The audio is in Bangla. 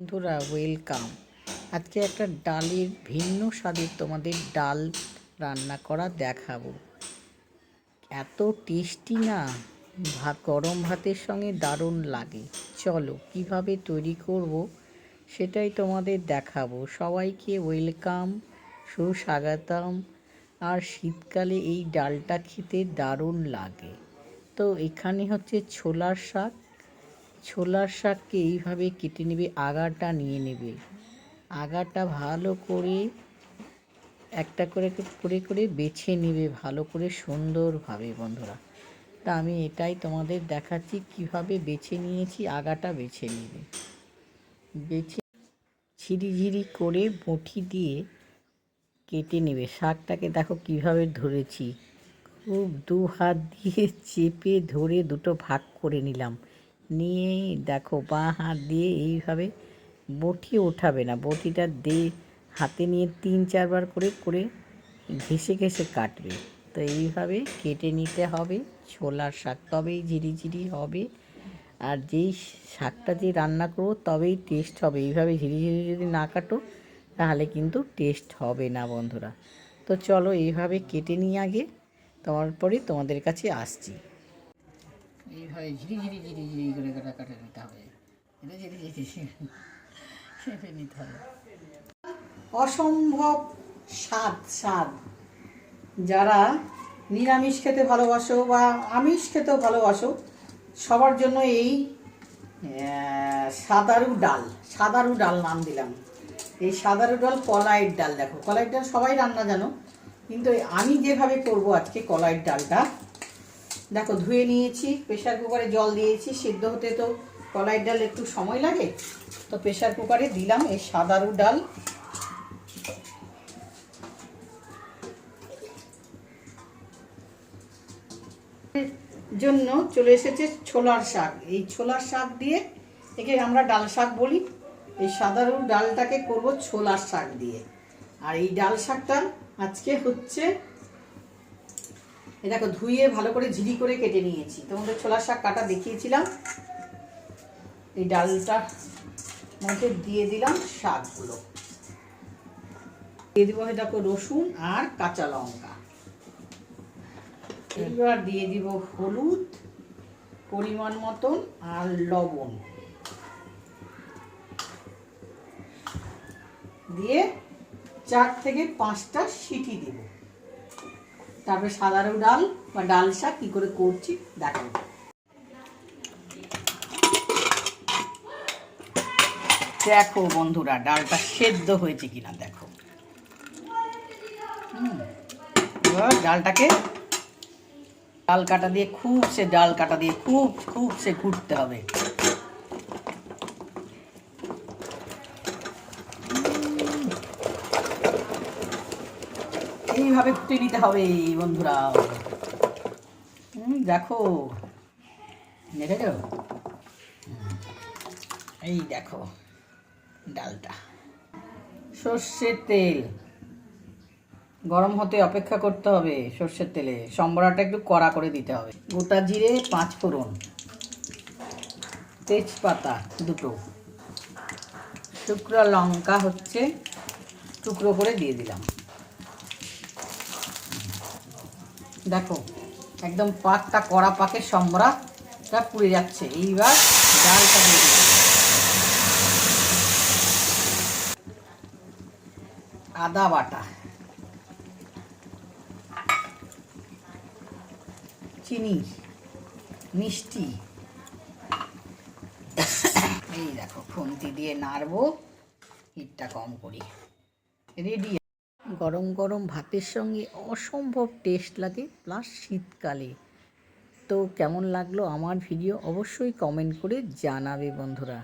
বন্ধুরা ওয়েলকাম আজকে একটা ডালের ভিন্ন স্বাদের তোমাদের ডাল রান্না করা দেখাবো। এত টেস্টি না ভাত গরম ভাতের সঙ্গে দারুণ লাগে। চলো, কীভাবে তৈরি করব সেটাই তোমাদের দেখাবো। সবাইকে ওয়েলকাম সুস্বাগতম। আর শীতকালে এই ডালটা খেতে দারুণ লাগে। তো এখানে হচ্ছে ছোলার শাক ছোলার শাককে এইভাবে কেটে নেবে, আগাটা নিয়ে নেবে। আগাটা ভালো করে একটা করে করে করে বেছে নেবে ভালো করে সুন্দরভাবে বন্ধুরা। তা আমি এটাই তোমাদের দেখাচ্ছি কীভাবে বেছে নিয়েছি, আগাটা বেছে নেবে। বেছে ঝিরিঝিরি করে বটি দিয়ে কেটে নেবে। শাকটাকে দেখো কীভাবে ধরেছি। খুব দু হাত দিয়ে চেপে ধরে দুটো ভাগ করে নিলাম। নিয়ে দেখো বাঁ হাত দিয়ে এইভাবে বটি ওঠাবে না। বটিটা দিয়ে হাতে নিয়ে তিন চারবার করে করে ঘেসে ঘেসে কাটবে। তো এইভাবে কেটে নিতে হবে, ছোলার শাক তবেই ঝিরিঝিরি হবে। আর যেই শাকটা দিয়ে রান্না করব তবেই টেস্ট হবে। এইভাবে ঝিরিঝিরি যদি না কাটো, তাহলে কিন্তু টেস্ট হবে না বন্ধুরা। তো চলো এইভাবে কেটে নিয়ে আগে, তারপরে তোমাদের কাছে আসছি। ঝিরি ঝিরি ঝিরি ঝিরি করে কাটা নিতে হবে। এটা ঝিরি ঝিরি নিতে হবে। অসম্ভব স্বাদ স্বাদ। যারা নিরামিষ খেতে ভালোবাসো বা আমিষ খেতেও ভালোবাসো, সবার জন্য এই সাদারু ডাল সাদারু ডাল নাম দিলাম। এই সাদারু ডাল, কলাইয়ের ডাল দেখো। কলাইয়ের ডাল সবাই রান্না জানো, কিন্তু আমি যেভাবে করব আজকে কলাইয়ের ডালটা দেখো, ধুয়ে নিয়েছি প্রেশার কুকারে জল দিয়েছি, সিদ্ধ হতে তো কলাইয়ের ডাল একটু সময় লাগে। তো প্রেশার কুকারে দিলাম এই সাদারু ডাল। জন্য চলে এসেছে ছোলার শাক। এই ছোলার শাক দিয়ে একে আমরা ডাল শাক বলি। এই সাদারু ডালটাকে করব ছোলার শাক দিয়ে। আর এই ডাল শাকটা আজকে হচ্ছে দেখো, ধুয়ে ভালো করে ঝিরি করে কেটে নিয়েছি। তোমাদের ছোলার শাক কাটা দেখিয়েছিলাম। এই ডালটা মধ্যে দিয়ে দিলাম শাকগুলো। দিয়ে দিব দেখো রসুন আর কাঁচা লঙ্কা। এবার দিয়ে দিব হলুদ পরিমাণ মতন আর লবণ। দিয়ে চার থেকে পাঁচটা সিটি দিব। তারপরে সাধারণ ডাল বা ডাল শাক, কী করে করছি দেখাবো। দেখো বন্ধুরা, ডালটা সেদ্ধ হয়েছে কিনা, দেখো। এবার ডালটাকে ডাল কাটা দিয়ে খুব সে ডাল কাটা দিয়ে খুব খুব সে ঘুরতে হবে। এইভাবে ফুটে নিতে হবে, বন্ধুরা। দেখো। দেখেছ? এই দেখো, ডালটা। সর্ষের তেল। গরম হতে অপেক্ষা করতে হবে সর্ষের তেলে। সম্বরাটা একটু কড়া করে দিতে হবে। গোটা জিরে, পাঁচ ফোড়ন। তেজপাতা দুটো। শুকনো লঙ্কা হচ্ছে, টুকরো করে দিয়ে দিলাম। দেখো, একদম পাকটা কড়া পাকের সম্বরাটা পুড়ে যাচ্ছে। এইবার ডালটা দিয়ে আদা বাটা। চিনি। মিষ্টি। এই দেখো, খুন্তি দিয়ে নাড়বো। হিটটা কম করি। রেডি গরম গরম ভাতের সঙ্গে অসম্ভব টেস্ট লাগে প্লাস শীতকালে। তো কেমন লাগল আমার ভিডিও অবশ্যই কমেন্ট করে জানাবে বন্ধুরা।